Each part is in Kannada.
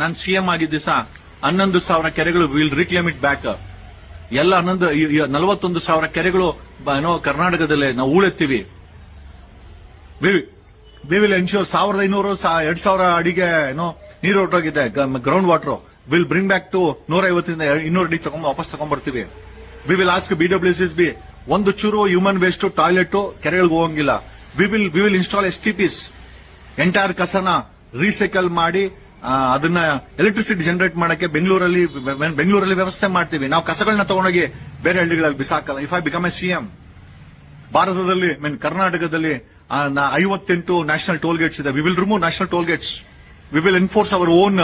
ನಾನು ಸಿಎಂ ಆಗಿದ್ದ ದಿವಸ ಹನ್ನೊಂದು ಸಾವಿರ ಕೆರೆಗಳು ವಿಲ್ ರಿಕ್ಲೇಮ್ ಇಟ್ ಬ್ಯಾಕ್ ಎಲ್ಲ ಹನ್ನೊಂದು ನಲವತ್ತೊಂದು ಸಾವಿರ ಕೆರೆಗಳು ಏನೋ ಕರ್ನಾಟಕದಲ್ಲಿ ನಾವು ಉಳೆತ್ತೀವಿ ವಿ ವಿಲ್ ಎನ್ಶೂರ್ ಸಾವಿರದ ಐನೂರು ಎರಡ್ ಸಾವಿರ ಅಡಿಗೆ, ಏನೋ, ನೀರು ಹೊರಟೋಗಿದೆ ground water will bring back to ನೂರ ಐವತ್ತರಿಂದ ಇನ್ನೂರು ಅಡಿ ತಗೊಂಡ್ ವಾಪಸ್ ತಗೊಂಡ್ಬರ್ತೀವಿ we will ask B W SS B ಒಂದು ಚೂರು ಹ್ಯೂಮನ್ ವೇಸ್ಟ್ ಟಾಯ್ಲೆಟ್ ಕೆರೆಗಳಿಗೆ ಹೋಗಂಗಿಲ್ಲ. We will we will install S T Ps entire ಕಸನ recycle ಮಾಡಿ ಅದನ್ನ ಎಲೆಕ್ಟ್ರಿಸಿಟಿ ಜನರೇಟ್ ಮಾಡಕ್ಕೆ ಬೆಂಗಳೂರಲ್ಲಿ ಬೆಂಗಳೂರಲ್ಲಿ ವ್ಯವಸ್ಥೆ ಮಾಡ್ತೀವಿ. ನಾವು ಕಸಗಳನ್ನ ತಗೊಂಡೋಗಿ ಬೇರೆ ಹಳ್ಳಿಗಳಲ್ಲಿ ಬಿಸಾಕಲ್ಲ. If I become a CM ಭಾರತದಲ್ಲಿ ಮೀನ್ ಕರ್ನಾಟಕದಲ್ಲಿ ಐವತ್ತೆಂಟು ನ್ಯಾಷನಲ್ ಟೋಲ್ ಗೇಟ್ಸ್ ಇದೆ. We will remove national toll gates we will enforce our own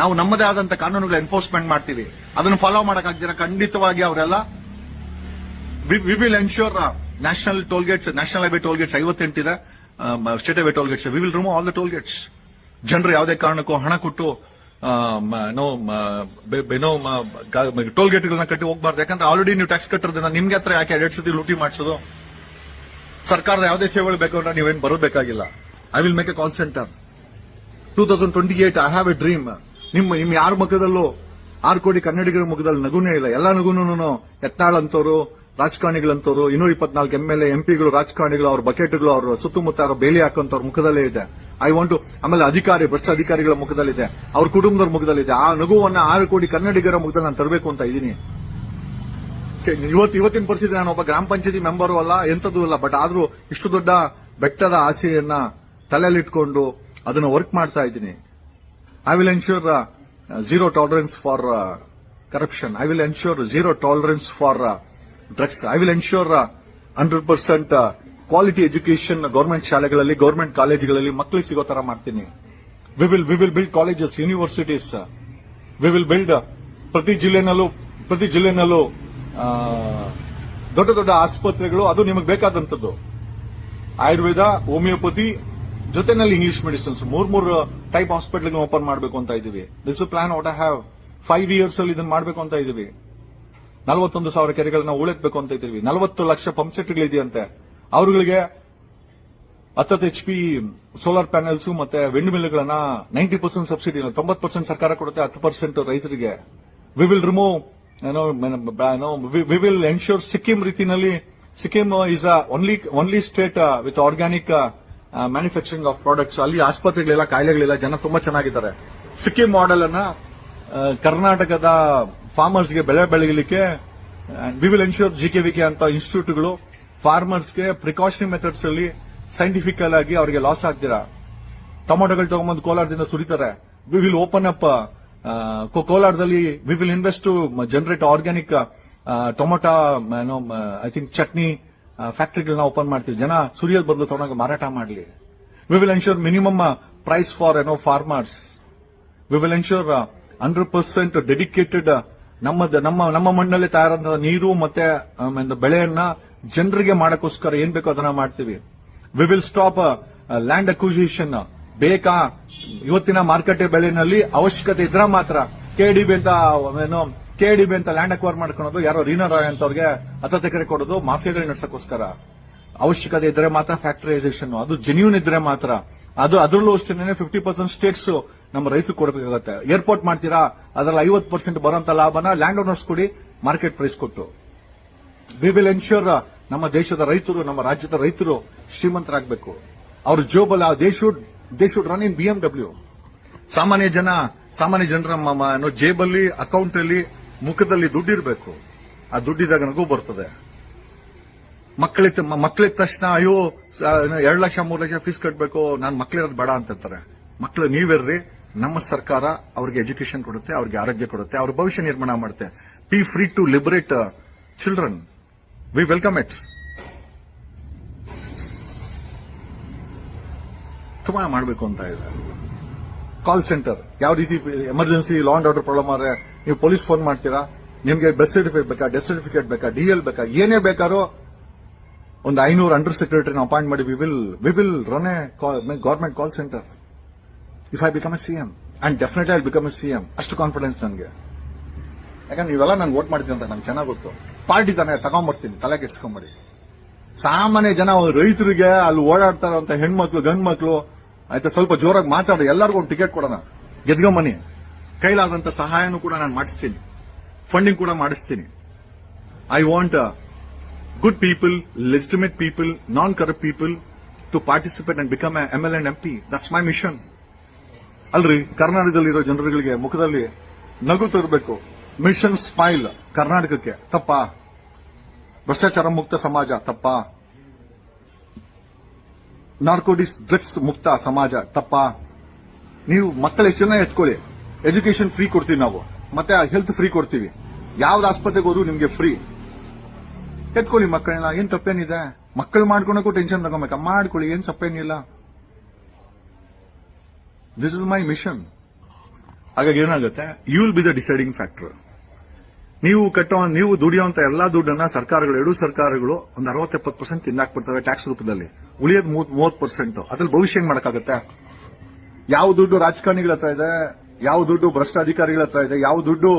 ನಾವು ನಮ್ಮದೇ ಆದಂತ ಕಾನೂನುಗಳ ಎನ್ಫೋರ್ಸ್ಮೆಂಟ್ ಮಾಡ್ತೀವಿ. ಅದನ್ನು ಫಾಲೋ ಮಾಡಕ್ಕಾಗ್ದಿರ ಖಂಡಿತವಾಗಿ ಅವರೆಲ್ಲ we will ensure national toll gates national highway toll gates ಐವತ್ತೆಂಟಿದೆ. State highway toll gates we will remove all the toll gates ಜನರು ಯಾವುದೇ ಕಾರಣಕ್ಕೂ ಹಣ ಕೊಟ್ಟು ಏನೋ ಏನೋ ಟೋಲ್ ಗೇಟ್ಗಳನ್ನ ಕಟ್ಟಿ ಹೋಗ್ಬಾರ್ದು. ಯಾಕಂದ್ರೆ ಆಲ್ರೆಡಿ ನೀವು ಟ್ಯಾಕ್ಸ್ ಕಟ್ಟಿರೋದ್ರಿಂದ ನಿಮ್ಗೆ ಹತ್ರ ಯಾಕೆ ಎರಡ್ ಸತಿ ಲೂಟಿ ಮಾಡಿಸೋದು? ಸರ್ಕಾರದ ಯಾವುದೇ ಸೇವೆಗಳು ಬೇಕು ಅಂದ್ರೆ ನೀವೇನು ಬರೋಬೇಕಾಗಿಲ್ಲ I will make a call centre two thousand twenty eight I have a dream ನಿಮ್ಮ ನಿಮ್ ಯಾರ ಮುಖದಲ್ಲೂ, ಆರು ಕೋಟಿ ಕನ್ನಡಿಗರ ಮುಖದಲ್ಲಿ ನಗುನೇ ಇಲ್ಲ. ಎಲ್ಲ ನಗುನು ಎತ್ತಾಳ್ ಅಂತವ್ರು ರಾಜಕಾರಣಿಗಳಂತವ್ರು, ಇನ್ನೂರ ಇಪ್ಪತ್ನಾಲ್ಕು ಎಂ ಎಲ್ ಎ ಎಂಪಿಗಳು ರಾಜಕಾರಣಿಗಳು, ಅವ್ರ ಬಕೆಟ್ಗಳು, ಅವ್ರ ಸುತ್ತಮುತ್ತ ಅವ್ರ ಬೇಲಿ ಹಾಕಂತವ್ರ ಮುಖದಲ್ಲೇ ಇದೆ. ಐ ವಾಂಟ್ ಆಮೇಲೆ ಅಧಿಕಾರಿ, ಭ್ರಷ್ಟ ಅಧಿಕಾರಿಗಳ ಮುಖದಲ್ಲಿದೆ. ಅವ್ರ ಕುಟುಂಬದವ್ರ ಮುಖದಲ್ಲಿದೆ. ಆ ನಗುವನ್ನ ಆರು ಕೋಟಿ ಕನ್ನಡಿಗರ ಮುಖದಲ್ಲಿ ನಾನು ತರಬೇಕು ಅಂತ ಇದ್ದೀನಿ. ಇವತ್ತು, ಇವತ್ತಿನ ಪರಿಸ್ಥಿತಿ ನಾನು ಒಬ್ಬ ಗ್ರಾಮ ಪಂಚಾಯತಿ ಮೆಂಬರು ಅಲ್ಲ ಎಂತದೂ ಅಲ್ಲ ಬಟ್ ಆದ್ರೂ ಇಷ್ಟು ದೊಡ್ಡ ಬೆಟ್ಟದ ಆಸೆಯನ್ನ ತಲೆಯಲ್ಲಿಟ್ಕೊಂಡು ಅದನ್ನ ವರ್ಕ್ ಮಾಡ್ತಾ ಇದ್ದೀನಿ. I will ensure zero tolerance for corruption I will ensure zero tolerance for drugs I will ensure hundred percent quality education government ಶಾಲೆಗಳಲ್ಲಿ ಗೌರ್ಮೆಂಟ್ ಕಾಲೇಜುಗಳಲ್ಲಿ ಮಕ್ಕಳಿಗೆ ಸಿಗೋ ತರ ಮಾಡ್ತೀನಿ. We will we will build colleges universities we will build ಪ್ರತಿ ಜಿಲ್ಲೆನಲ್ಲೂ ಪ್ರತಿ ಜಿಲ್ಲೆನಲ್ಲೂ ದೊಡ್ಡ ದೊಡ್ಡ ಆಸ್ಪತ್ರೆಗಳು, ಅದು ನಿಮಗೆ ಬೇಕಾದಂಥದ್ದು. ಆಯುರ್ವೇದ, ಹೋಮಿಯೋಪತಿ, ಜೊತೆನಲ್ಲಿ ಇಂಗ್ಲಿಷ್ ಮೆಡಿಸಿನ್ಸ್ ಮೂರ್, ಮೂರು ಟೈಪ್ ಹಾಸ್ಪಿಟಲ್ ಓಪನ್ ಮಾಡಬೇಕು ಅಂತ ಇದೀವಿ this plan what I have five years ಅಲ್ಲಿ ಇದನ್ನ ಮಾಡಬೇಕು ಅಂತ ಇದೀವಿ ನಲವತ್ತೊಂದು ಸಾವಿರ ಕೆರೆಗಳನ್ನ ಉಳಿಸಬೇಕು ಅಂತ ಇದ್ದೀವಿ. ನಲವತ್ತು ಲಕ್ಷ ಪಂಪ್ ಸೆಟ್ಗಳಿದೆಯಂತೆ. ಅವರುಗಳಿಗೆ ಹತ್ತತ್ತು ಎಚ್ ಪಿ ಸೋಲಾರ್ ಪ್ಯಾನೆಲ್ಸ್ ಮತ್ತೆ ವಿಂಡ್ ಮಿಲ್ಗಳನ್ನ ನೈಂಟಿ ಪರ್ಸೆಂಟ್ ಸಬ್ಸಿಡಿ ತೊಂಬತ್ತು ಪರ್ಸೆಂಟ್ ಸರ್ಕಾರ ಕೊಡುತ್ತೆ, ಹತ್ತು ಪರ್ಸೆಂಟ್ ರೈತರಿಗೆ. We will remove we will ensure Sikkim ರೀತಿಯಲ್ಲಿ Sikkim is only only state with organic manufacturing of products ಅಲ್ಲಿ ಆಸ್ಪತ್ರೆಗಳಿಲ್ಲ, ಕಾಯಿಲೆಗಳಿಲ್ಲ ಜನ ತುಂಬಾ ಚೆನ್ನಾಗಿದ್ದಾರೆ. ಸಿಕ್ಕಿಂ ಮಾಡೆಲ್ ಅನ್ನ ಕರ್ನಾಟಕದ ಫಾರ್ಮರ್ಸ್ಗೆ ಬೆಳೆ ಬೆಳಗಲಿಕ್ಕೆ ವಿ ವಿಲ್ ಎನ್ಶೂರ್ ಜಿಕೆವಿಕೆ ಅಂತ ಇನ್ಸ್ಟಿಟ್ಯೂಟ್ಗಳು ಫಾರ್ಮರ್ಸ್ಗೆ ಪ್ರಿಕಾಷನರಿ ಮೆಥಡ್ಸ್ ಅಲ್ಲಿ ಸೈಂಟಿಫಿಕಲ್ ಆಗಿ ಅವರಿಗೆ ಲಾಸ್ ಆಗ್ತೀರಾ? ಟೊಮೊಟೊಗಳು ತಗೊಂಬಂದು ಕೋಲಾರದಿಂದ ಸುರಿತಾರೆ. ವಿ ವಿಲ್ ಓಪನ್ ಅಪ್ ಕೋಲಾರದಲ್ಲಿ we will invest to generate organic tomato I think chutney ಫ್ಯಾಕ್ಟರಿಗಳನ್ನ open ಮಾಡ್ತೀವಿ. ಜನ ಸುರಿಯೋದ್ ಬದಲು ತಗೊಂಡಾಗ ಮಾರಾಟ ಮಾಡಲಿ. We will ensure minimum price for ಏನೋ farmers we will ensure hundred percent dedicated ನಮ್ಮ ನಮ್ಮ ನಮ್ಮ ಮಣ್ಣಲ್ಲಿ ತಯಾರಾದ ನೀರು ಮತ್ತೆ ಬೆಳೆಯನ್ನ ಜನರಿಗೆ ಮಾಡೋಕ್ಕೋಸ್ಕರ ಏನ್ ಬೇಕೋ ಅದನ್ನ ಮಾಡ್ತೀವಿ. We will stop land acquisition ಬೇಕಾ, ಇವತ್ತಿನ ಮಾರುಕಟ್ಟೆ ಬೆಲೆನಲ್ಲಿ ಅವಶ್ಯಕತೆ ಇದ್ರ ಮಾತ್ರ. ಕೆಡಿಬಿ ಅಂತ, ಏನು ಕೆಡಿಬಿ ಅಂತ ಲ್ಯಾಂಡ್ ಅಕ್ವೈರ್ ಮಾಡ್ಕೊಳೋದು ಯಾರೋ ರೀನಾ ರಾಯ್ ಅಂತವ್ರಿಗೆ ಹತ್ತತ್ತು ಎಕರೆ ಕೊಡೋದು ಮಾಫಿಯಾಗಳು ನಡ್ಸಕ್ಕೋಸ್ಕರ. ಅವಶ್ಯಕತೆ ಇದ್ರೆ ಮಾತ್ರ ಫ್ಯಾಕ್ಟರೈಸೇಷನ್ ಅದು ಜೆನ್ಯೂನ್ ಇದ್ರೆ ಮಾತ್ರ. ಅದು, ಅದರಲ್ಲೂ ಅಷ್ಟೇನೆ ಫಿಫ್ಟಿ ಪರ್ಸೆಂಟ್ ಸ್ಟೇಟ್ಸ್ ನಮ್ಮ ರೈತರು ಕೊಡಬೇಕಾಗುತ್ತೆ. ಏರ್ಪೋರ್ಟ್ ಮಾಡ್ತೀರಾ? ಅದರಲ್ಲಿ ಐವತ್ತು ಪರ್ಸೆಂಟ್ ಬರೋಂತ ಲಾಭನ ಲ್ಯಾಂಡ್ ಓನರ್ಸ್ ಕೊಡಿ ಮಾರ್ಕೆಟ್ ಪ್ರೈಸ್ ಕೊಟ್ಟು. ವಿ ವಿಲ್ ಎನ್ಶೂರ್ ನಮ್ಮ ದೇಶದ ರೈತರು, ನಮ್ಮ ರಾಜ್ಯದ ರೈತರು ಶ್ರೀಮಂತರಾಗಬೇಕು. ಅವ್ರ ಜೋಬಲ್ they should they should run in BMW ಸಾಮಾನ್ಯ ಜನ, ಸಾಮಾನ್ಯ ಜನರ ಜೇಬಲ್ಲಿ ಅಕೌಂಟ್ ಅಲ್ಲಿ ಮುಖದಲ್ಲಿ ದುಡ್ಡಿರಬೇಕು ಆ ದುಡ್ಡಿದಾಗ ನಗು ಬರ್ತದೆ. ಮಕ್ಕಳಿದ್ದ ಮಕ್ಕಳಿದ ತಕ್ಷಣ, ಅಯ್ಯೋ ಎರಡು ಲಕ್ಷ, ಮೂರು ಲಕ್ಷ ಫೀಸ್ ಕಟ್ಟಬೇಕು ನಾನು ಮಕ್ಕಳಿರೋದು ಬೇಡ ಅಂತಾರೆ ಮಕ್ಕಳು ನೀವಿರ್ರಿ. ನಮ್ಮ ಸರ್ಕಾರ ಅವ್ರಿಗೆ ಎಜುಕೇಶನ್ ಕೊಡುತ್ತೆ, ಅವ್ರಿಗೆ ಆರೋಗ್ಯ ಕೊಡುತ್ತೆ, ಅವ್ರ ಭವಿಷ್ಯ ನಿರ್ಮಾಣ ಮಾಡುತ್ತೆ. Be free to liberate children we welcome it ತುಂಬಾ ಮಾಡಬೇಕು ಅಂತ ಇದೆ. ಕಾಲ್ ಸೆಂಟರ್ ಯಾವ ರೀತಿ emergency law and order problem ಆದರೆ ನೀವು ಪೊಲೀಸ್ ಫೋನ್ ಮಾಡ್ತೀರಾ? ನಿಮಗೆ ಬೆಸ್ಟ್ ಸರ್ಟಿಫಿಕೇಟ್ ಬೇಕಾ ಡೆತ್ ಸರ್ಟಿಫಿಕೇಟ್ ಬೇಕಾ ಡಿ ಎಲ್ ಬೇಕಾ, ಏನೇ ಬೇಕಾರೋ ಒಂದು ಐನೂರು ಅಂಡರ್ ಸೆಕ್ರೆಟರಿನ ಅಪಾಯಿಂಟ್ ಮಾಡಿ we will we will run a government call centre if I become a CM and definitely I become a CM ಅಷ್ಟು ಕಾನ್ಫಿಡೆನ್ಸ್ ನನಗೆ. ಯಾಕಂದ್ರೆ ನೀವೆಲ್ಲ ನಂಗೆ ವೋಟ್ ಮಾಡ್ತೀನಿ ಅಂತ ನಂಗೆ ಚೆನ್ನಾಗಿ ಗೊತ್ತು. ಪಾರ್ಟಿ ತಾನೆ ತಗೊಂಡ್ಬರ್ತೀನಿ ತಲೆ ಕೆಡ್ಸ್ಕೊಂಬೇಡಿ ಸಾಮಾನ್ಯ ಜನ ರೈತರಿಗೆ ಅಲ್ಲಿ ಓಡಾಡ್ತಾರಂತ ಹೆಣ್ಮಕ್ಳು ಗಂಡ್ ಮಕ್ಳು ಆಯ್ತಾ ಸ್ವಲ್ಪ ಜೋರಾಗಿ ಮಾತಾಡಿ, ಎಲ್ಲರಿಗೂ ಒಂದು ಟಿಕೆಟ್ ಕೊಡೋಣ. ಗೆದ್ಕೊಂಬನಿ ಕೈಲಾದಂತ ಸಹಾಯನೂ ಕೂಡ ನಾನು ಮಾಡಿಸ್ತೀನಿ. ಫಂಡಿಂಗ್ ಕೂಡ ಮಾಡಿಸ್ತೀನಿ. I want good people legitimate people non corrupt people to participate and become M L and M P that's my mission ಅಲ್ರಿ, ಕರ್ನಾಟಕದಲ್ಲಿರೋ ಜನರುಗಳಿಗೆ ಮುಖದಲ್ಲಿ ನಗು ತರಬೇಕು. ಮಿಷನ್ ಸ್ಮೈಲ್ ಕರ್ನಾಟಕಕ್ಕೆ, ತಪ್ಪಾ. ಭ್ರಷ್ಟಾಚಾರ ಮುಕ್ತ ಸಮಾಜ, ತಪ್ಪ. ನಾರ್ಕೋಟಿಕ್ಸ್ ಡ್ರಗ್ಸ್ ಮುಕ್ತ ಸಮಾಜ, ತಪ್ಪ. ನೀವು ಮಕ್ಕಳ ಎಷ್ಟು ಎತ್ಕೊಳ್ಳಿ. ಎಜುಕೇಶನ್ ಫ್ರೀ ಕೊಡ್ತೀವಿ ನಾವು. ಮತ್ತೆ ಹೆಲ್ತ್ ಫ್ರೀ ಕೊಡ್ತೀವಿ. ಯಾವ್ದು ಆಸ್ಪತ್ರೆಗೆ ಹೋದ್ರು ನಿಮ್ಗೆ ಫ್ರೀ ಎತ್ಕೊಳ್ಳಿ ಮಕ್ಕಳನ್ನ. ಏನ್ ತಪ್ಪೇನಿದೆ? ಮಕ್ಕಳು ಮಾಡ್ಕೊಳಕ್ಕೂ ಟೆನ್ಷನ್ ತಗೋಬೇಕ. ಮಾಡ್ಕೊಳ್ಳಿ. ಏನ್ ತಪ್ಪೇನಿಲ್ಲ. ದಿಸ್ ಇಸ್ ಮೈ ಮಿಷನ್ ಹಾಗಾಗಿ ಏನಾಗುತ್ತೆ? You will be the deciding factor ನೀವು ಕಟ್ಟೋ, ನೀವು ದುಡಿಯುವಂತ ಎಲ್ಲಾ ದುಡ್ಡನ್ನ ಸರ್ಕಾರಗಳು, ಎರಡು ಸರ್ಕಾರಗಳು ಒಂದು ಅರವತ್ತೆಪ್ಪತ್ತು ಪರ್ಸೆಂಟ್ ತಿಂದಾಕ್ಬಿಡ್ತವೆ ಟ್ಯಾಕ್ಸ್ ರೂಪದಲ್ಲಿ. ಉಳಿಯೋದು ಮೂವತ್ ಪರ್ಸೆಂಟ್ ಅದ್ರಲ್ಲಿ ಭವಿಷ್ಯ ಏನ್ ಮಾಡಕ್ಕಾಗತ್ತೆ? ಯಾವ ದುಡ್ಡು ರಾಜಕಾರಣಿಗಳ ಹತ್ರ ಇದೆ? ಯಾವ ದುಡ್ಡು ಭ್ರಷ್ಟ ಅಧಿಕಾರಿಗಳ ಹತ್ರ ಇದೆ? ಯಾವ ದುಡ್ಡು